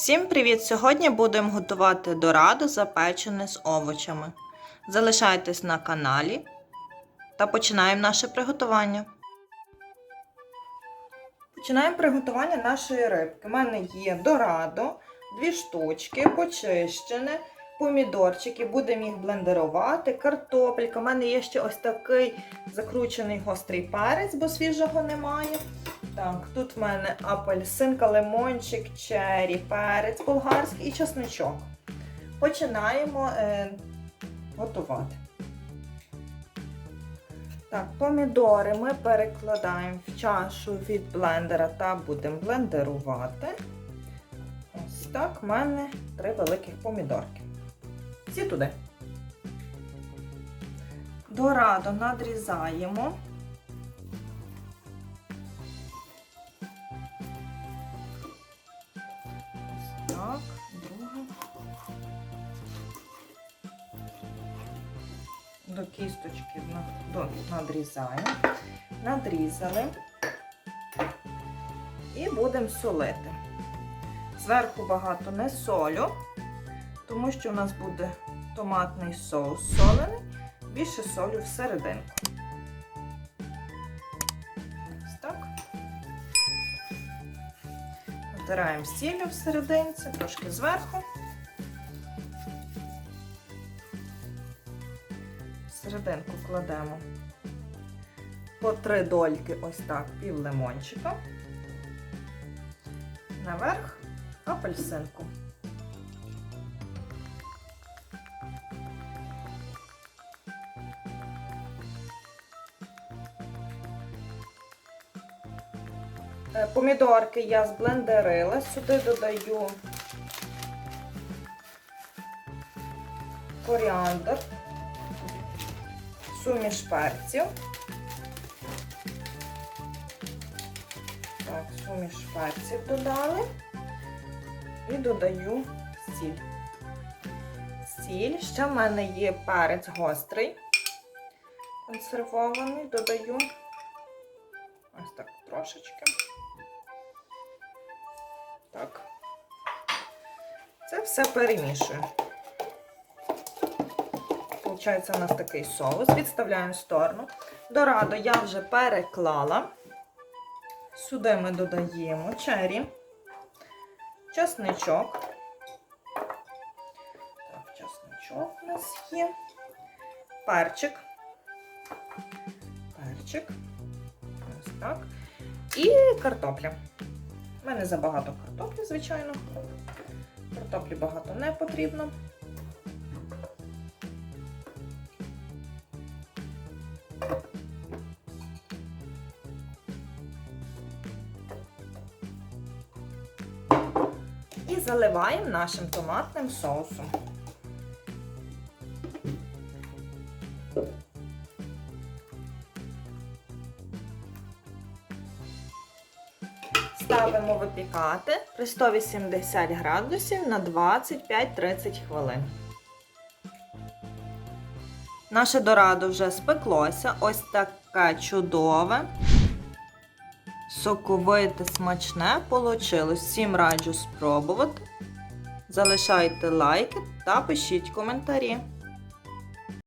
Всім привіт! Сьогодні будемо готувати дораду запечене з овочами. Залишайтесь на каналі та починаємо наше приготування. Починаємо приготування нашої рибки. У мене є дорадо, дві штучки, почищене, помідорчики, будемо їх блендерувати, картопелька. У мене є ще ось такий закручений гострий перець, бо свіжого немає. Так, тут в мене апельсинка, лимончик, чері, перець болгарський і чесничок. Починаємо е, готувати. Так, помідори ми перекладаємо в чашу від блендера та будемо блендерувати. Ось так, в мене три великих помідорки. Всі туди. Дорадо надрізаємо. Так, друге. До кісточки на- надрізаємо. Надрізали і будемо солити. Зверху багато не солю, тому що у нас буде томатний соус солений, більше солю всерединку. Натираємо сіллю всерединці, трошки зверху. Серединку кладемо по три дольки, ось так, пів лимончика. Наверх апельсинку. Помідорки я зблендерила, сюди додаю коріандр, суміш перців. Так, суміш перців додали і додаю сіль. Сіль. Ще в мене є перець гострий, консервований, додаю ось так трошечки. Так. Це все перемішую. Получається, у нас такий соус. Відставляємо в сторону. Дорадо я вже переклала. Сюди ми додаємо чері, чесничок. Так, чесничок у нас є. Перчик. Перчик. Ось так. І картопля. У мене забагато картоплі, звичайно. Картоплі багато не потрібно. І заливаємо нашим томатним соусом. Ставимо випікати при 180 градусів на 25-30 хвилин. Наше дорадо вже спеклося. Ось таке чудове, соковите, смачне получилось. Всім раджу спробувати. Залишайте лайки та пишіть коментарі.